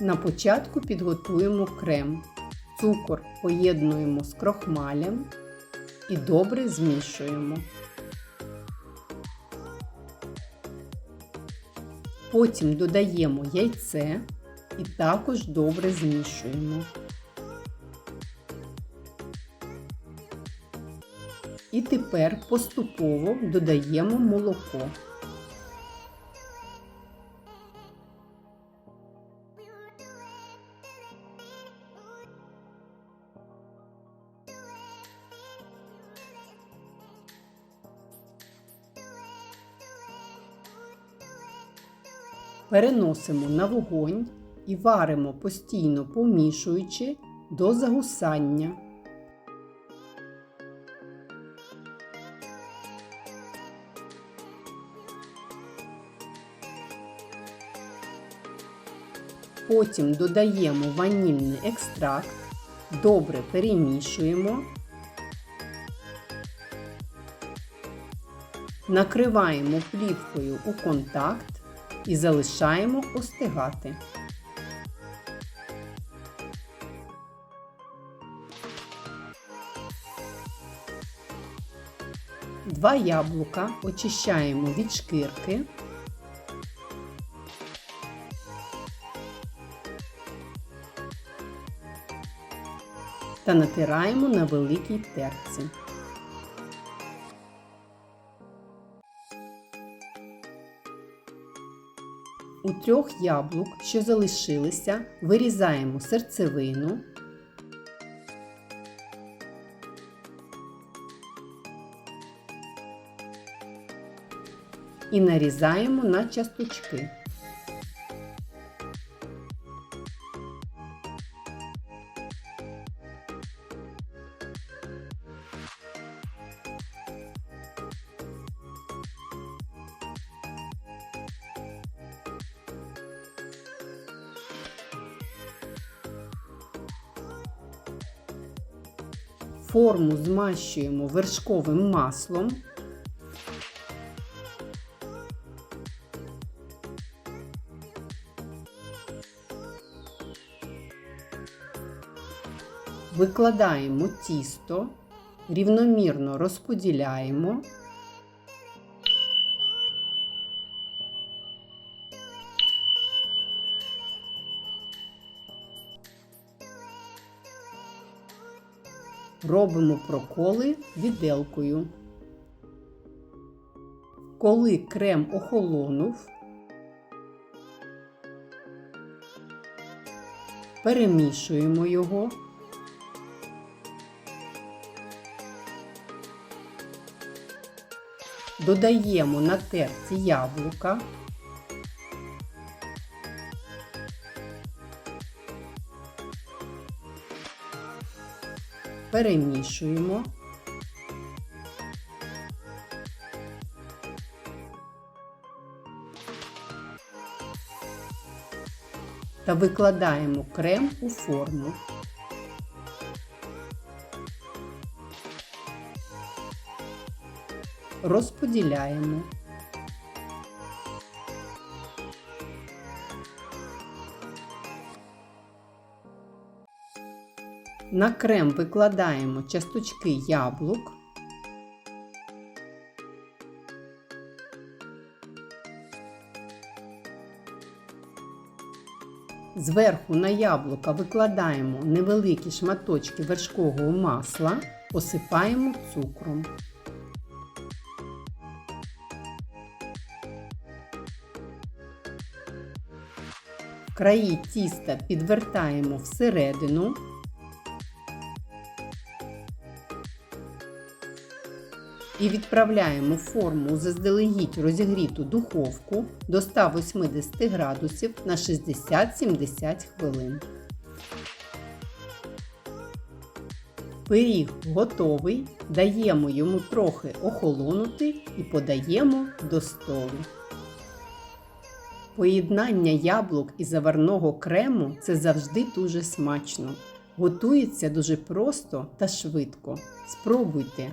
На початку підготуємо крем. Цукор поєднуємо з крохмалем і добре змішуємо. Потім додаємо яйце і також добре змішуємо. І тепер поступово додаємо молоко. Переносимо на вогонь і варимо постійно помішуючи до загусання. Потім додаємо ванільний екстракт, добре перемішуємо, накриваємо плівкою у контакт і залишаємо остигати. Два яблука очищаємо від шкірки. Та натираємо на великій терці. У трьох яблук, що залишилися, вирізаємо серцевину. І нарізаємо на часточки. Форму змащуємо вершковим маслом. Викладаємо тісто, рівномірно розподіляємо. Робимо проколи віделкою. Коли крем охолонув, перемішуємо його. Додаємо на терці яблука. Перемішуємо. Та викладаємо крем у форму. Розподіляємо. На крем викладаємо часточки яблук. Зверху на яблука викладаємо невеликі шматочки вершкового масла, посипаємо цукром. Краї тіста підвертаємо всередину. І відправляємо форму заздалегідь розігріту духовку до 180 градусів на 60-70 хвилин. Пиріг готовий, даємо йому трохи охолонути і подаємо до столу. Поєднання яблук і заварного крему це завжди дуже смачно. Готується дуже просто та швидко. Спробуйте,